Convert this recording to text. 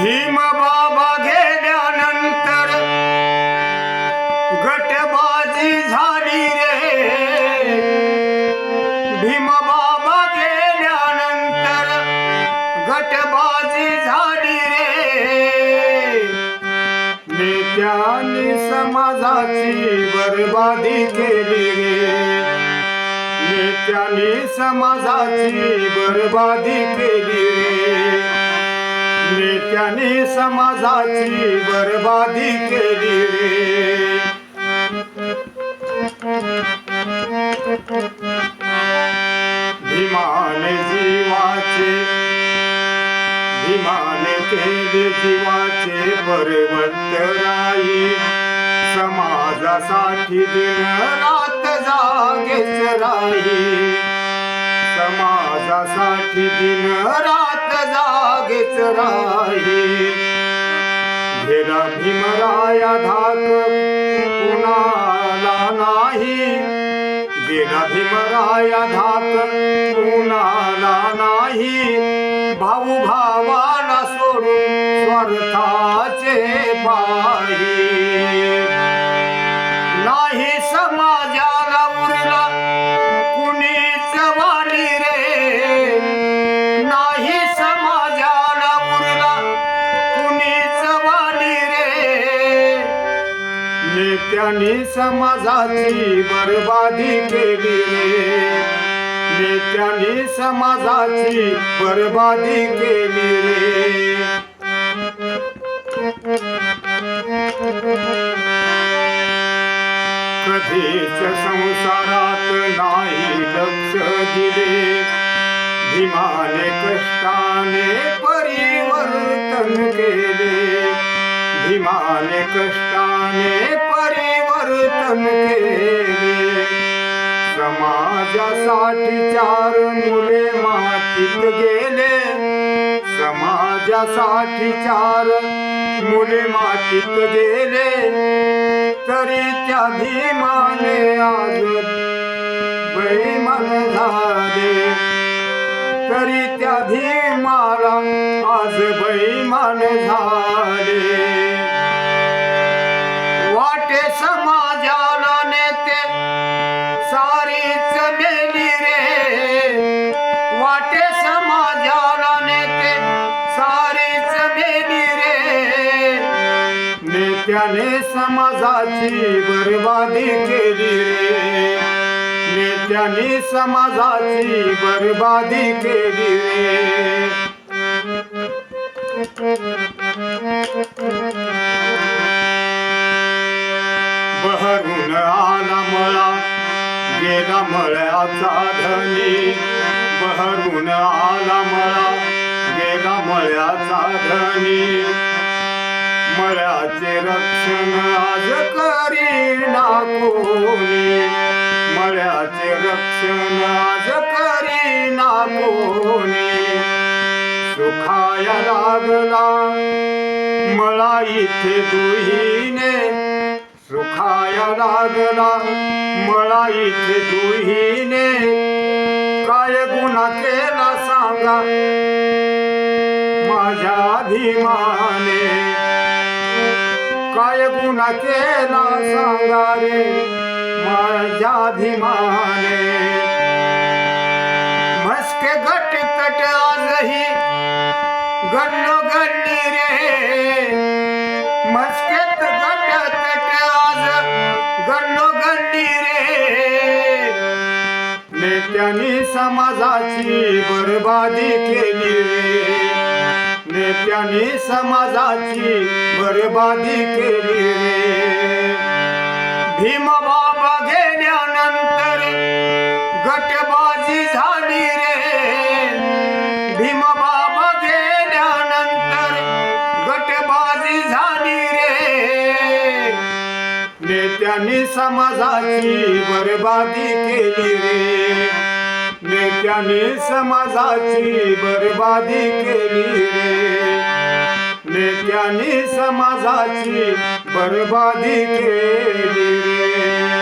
भीम बाबा गेल्यानंतर गटबाजी झाली रे. भीम बाबा गेल्यानंतर गटबाजी झाली रे. नेत्यांनी समाजाची बरबादी केली रे. नेत्यांनी समाजाची बरबादी केली रे. नेत्याने समाजाची बरबादी केली. भीमाने जीवाचे भीमाने केले जीवाचे परवत्तराई समाजासाठी दिन रात जागेच राही समाजासाठी दिन रात जागेच राही घेरा भीमराया धाक कुणाला नाही. गेला भीमराया धाक कुणाला नाही. भाऊ भावाला सोडून स्वार्थाचे पाही नाही सम नेत्यांनी समाजाची बरबादी केली रे. नेत्यांनी समाजाची बरबादी केली रे. कधीच संसारात नाही लक्ष दिले. भीमाने कष्टाने परिवर्तन केले. भीमाने कष्टाने परिवर्तन केले. समाजासाठी चार मुले मातीत गेले. समाजासाठी चार मुले मातीत गेले. तरी त्या भीमाने आज बैमन झाले. तरी त्या भीमाला आज बैमान झाले. नेत्याने समाजाची बरबादी केली. रे नेत्याने समाजाची बरबादी केली. रे बहरून आला मळा गेला मळ्याचा धनी. बहरून आला मळा गेला मळ्याचा धनी. मळ्याचे रक्षण आज करी ना कोणी मळ्याचे रक्षण आज करी ना कोणी सुखाया लागला मळा इथे दुहीने. सुखाया लागला मळा इथे दुहीने. काय गुन्हा केला सांगा? माझ्या अभिमाने. काय गुण केला सांगा रे माझ्या अभिमाने मस्के गट तट आजही गणलो गणी रे. मस्केत गट तट आज गणलो गणी रे. नेत्यांनी समाजाची बरबादी केली रे. नेत्यांनी समाजाची बरबादी केली. रे भीम बाबा गेल्यानंतर गटबाजी झाली रे. भीम बाबा गेल्यानंतर गटबाजी झाली रे. नेत्यांनी समाजाची बरबादी केली रे. नेत्याने समाजाची बरबादी केली. रे नेत्याने समाजाची बरबादी केली. रे